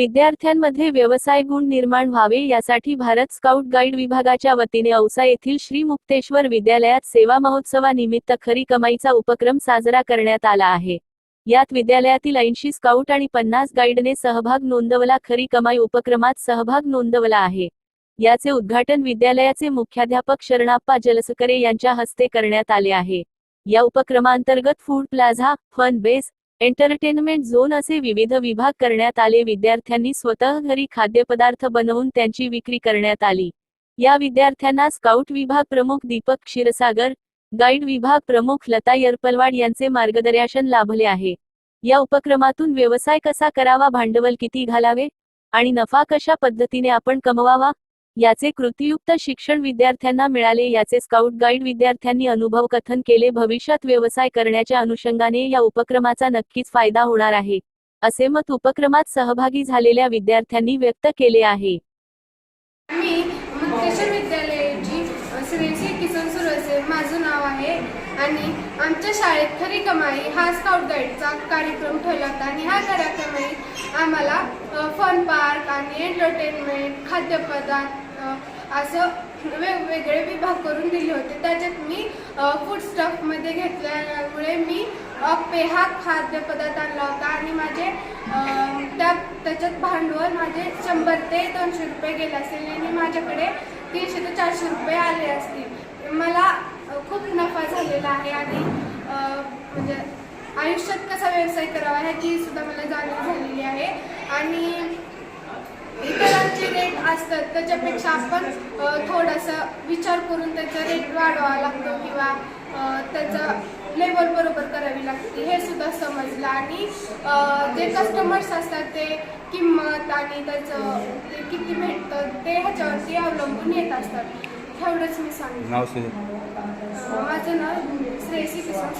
विद्यार्थ्यांमध्ये व्यवसाय गुण निर्माण व्हावे यासाठी भारत स्काउट गाईड विभागाच्या वतीने औसा येथील श्री मुक्तेश्वर विद्यालयात सेवा महोत्सवानिमित्त खरी कमाईचा उपक्रम साजरा करण्यात आला आहे. यात विद्यालयातील ऐंशी स्काउट आणि पन्नास गाईडने सहभाग नोंदवला खरी कमाई उपक्रमात सहभाग नोंदवला आहे. याचे उद्घाटन विद्यालयाचे मुख्याध्यापक शरणाप्पा जलसकरे यांच्या हस्ते करण्यात आले आहे. या उपक्रमांतर्गत food plaza fun base entertainment zone असे विविध विभाग करण्यात आले. विद्यार्थ्यांनी स्वतः घरी खाद्यपदार्थ बनवून त्यांची विक्री करण्यात आली. या विद्यार्थ्यांना स्काउट विभाग प्रमुख दीपक क्षीरसागर गाईड विभाग प्रमुख लता यरपलवाड यांचे मार्गदर्शन लाभले आहे. या उपक्रमातून व्यवसाय कसा करावा भांडवल किती घालावे आणि नफा कशा पद्धतीने आपण कमवावा याचे कृतीयुक्त शिक्षण विद्यार्थ्यांना मिळाले याचे स्काउट गाईड विद्यार्थ्यांनी अनुभव कथन केले भविष्यात व्यवसाय करण्याच्या अनुषंगाने या उपक्रमाचा नक्कीच फायदा होणार आहे असे मत उपक्रमात सहभागी झालेल्या विद्यार्थ्यांनी व्यक्त केले आहे. मी विद्यालयाची किसन सुरसे माझं नाव आहे आणि आमच्या शाळेत खरी कमाई हा स्काउट गाईडचा कार्यक्रम ठेवला होता आणि हा कार्यक्रमात आम्हाला फन पार्क आणि एंटरटेनमेंट खाद्यपदार्थ असं वेगवेगळे विभाग करून दिले होते. त्याच्यात मी फूड स्टफमध्ये घेतल्यामुळे मी अप्पे हा खाद्यपदार्थ आणला होता आणि माझे त्या त्याच्यात भांडवल माझे शंभर ते दोनशे रुपये गेले असतील आणि माझ्याकडे तीनशे ते चारशे रुपये आले असतील. मला खूप नफा झालेला आहे आणि म्हणजे आयुष्यात कसा व्यवसाय करावा ह्याची सुद्धा मला जाणीव झालेली आहे. आणि इतर रेट असतात त्याच्यापेक्षा आपण थोडासा विचार करून त्याचा रेट वाढवावा लागतो किंवा त्याचं लेवल बरोबर करावी लागते. हे सुद्धा समजलं. आणि जे कस्टमर्स असतात ते किंमत आणि त्याचं ते किती भेटतं ते ह्याच्यावरती अवलंबून येत असतात. एवढंच मी सांगितलं माझं नाव श्रेयसी किसन